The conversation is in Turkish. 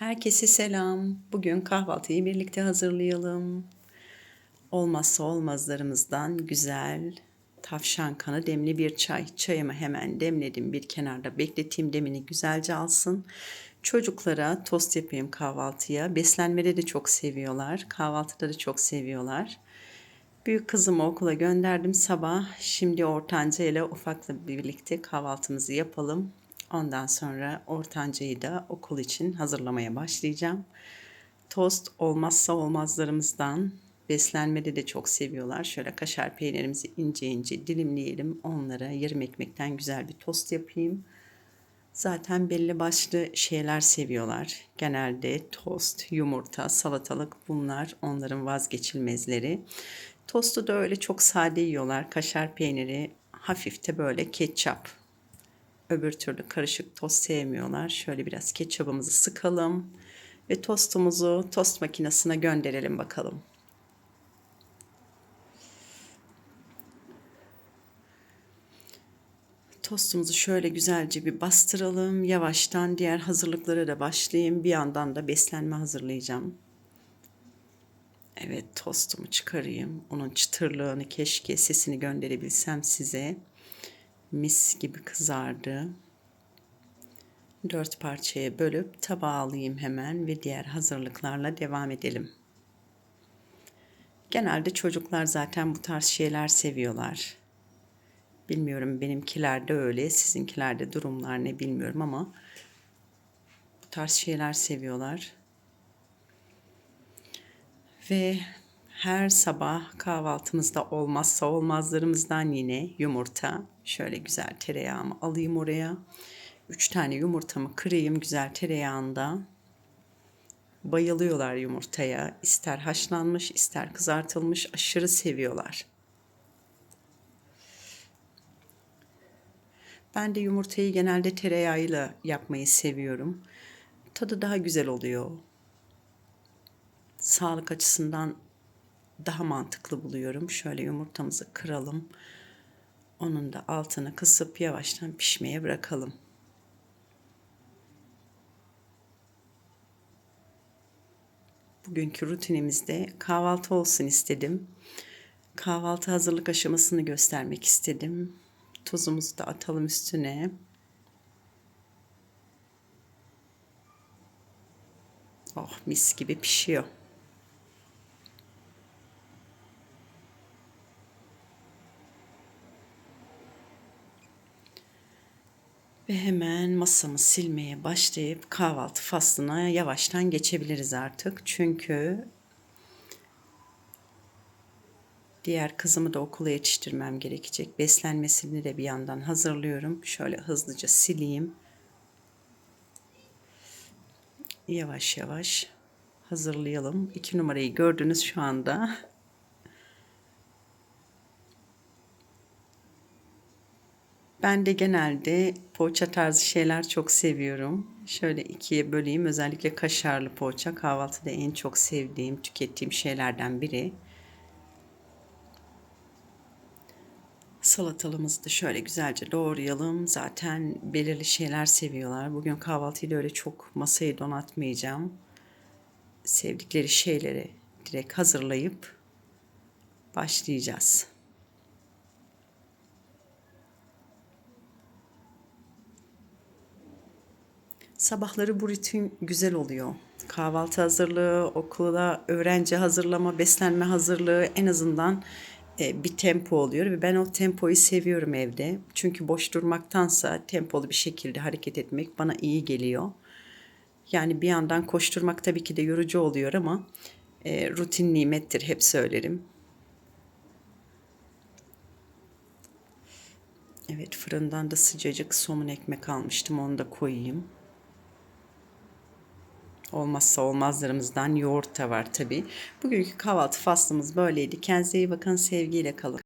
Herkese selam. Bugün kahvaltıyı birlikte hazırlayalım. Olmazsa olmazlarımızdan güzel tavşan kanı demli bir çay. Çayımı hemen demledim bir kenarda bekleteyim demini güzelce alsın. Çocuklara tost yapayım kahvaltıya. Beslenmede de çok seviyorlar. Kahvaltıda da çok seviyorlar. Büyük kızımı okula gönderdim sabah. Şimdi ortanca ile ufakla birlikte kahvaltımızı yapalım. Ondan sonra ortancayı da okul için hazırlamaya başlayacağım. Tost olmazsa olmazlarımızdan. Beslenmede de çok seviyorlar. Şöyle kaşar peynirimizi ince ince dilimleyelim. Onlara yarım ekmekten güzel bir tost yapayım. Zaten belli başlı şeyler seviyorlar. Genelde tost, yumurta, salatalık bunlar onların vazgeçilmezleri. Tostu da öyle çok sade yiyorlar. Kaşar peyniri, hafif de böyle ketçap. Öbür türlü karışık tost sevmiyorlar. Şöyle biraz ketçabımızı sıkalım ve tostumuzu tost makinesine gönderelim bakalım. Tostumuzu şöyle güzelce bir bastıralım. Yavaştan diğer hazırlıklara da başlayayım. Bir yandan da beslenme hazırlayacağım. Evet tostumu çıkarayım. Onun çıtırlığını keşke sesini gönderebilsem size. Mis gibi kızardı. Dört parçaya bölüp tabağa alayım hemen ve diğer hazırlıklarla devam edelim. Genelde çocuklar zaten bu tarz şeyler seviyorlar. Bilmiyorum benimkilerde öyle, sizinkilerde durumlar ne bilmiyorum ama bu tarz şeyler seviyorlar. Ve her sabah kahvaltımızda olmazsa olmazlarımızdan yine yumurta. Şöyle güzel tereyağımı alayım oraya. Üç tane yumurtamı kırayım güzel tereyağında. Bayılıyorlar yumurtaya. İster haşlanmış ister kızartılmış aşırı seviyorlar. Ben de yumurtayı genelde tereyağıyla yapmayı seviyorum. Tadı daha güzel oluyor. Sağlık açısından daha mantıklı buluyorum. Şöyle yumurtamızı kıralım. Onun da altını kısıp yavaştan pişmeye bırakalım. Bugünkü rutinimizde kahvaltı olsun istedim. Kahvaltı hazırlık aşamasını göstermek istedim. Tuzumuzu da atalım üstüne. Oh mis gibi pişiyor. Ve hemen masamı silmeye başlayıp kahvaltı faslına yavaştan geçebiliriz artık. Çünkü diğer kızımı da okula yetiştirmem gerekecek. Beslenmesini de bir yandan hazırlıyorum. Şöyle hızlıca sileyim. Yavaş yavaş hazırlayalım. İki numarayı gördünüz şu anda. Ben de genelde poğaça tarzı şeyler çok seviyorum. Şöyle ikiye böleyim. Özellikle kaşarlı poğaça kahvaltıda en çok sevdiğim, tükettiğim şeylerden biri. Salatalımızı da şöyle güzelce doğrayalım. Zaten belirli şeyler seviyorlar. Bugün kahvaltıyla öyle çok masayı donatmayacağım. Sevdikleri şeyleri direkt hazırlayıp başlayacağız. Sabahları bu rutin güzel oluyor. Kahvaltı hazırlığı, okula öğrenci hazırlama, beslenme hazırlığı en azından e, bir tempo oluyor ve ben o tempoyu seviyorum evde. Çünkü boş durmaktansa tempolu bir şekilde hareket etmek bana iyi geliyor. Yani bir yandan koşturmak tabii ki de yorucu oluyor ama e, rutin nimettir hep söylerim. Evet fırından da sıcacık somun ekmek almıştım onu da koyayım. Olmazsa olmazlarımızdan yoğurt da var tabii. Bugünkü kahvaltı faslımız böyleydi. Kendinize iyi bakın, sevgiyle kalın.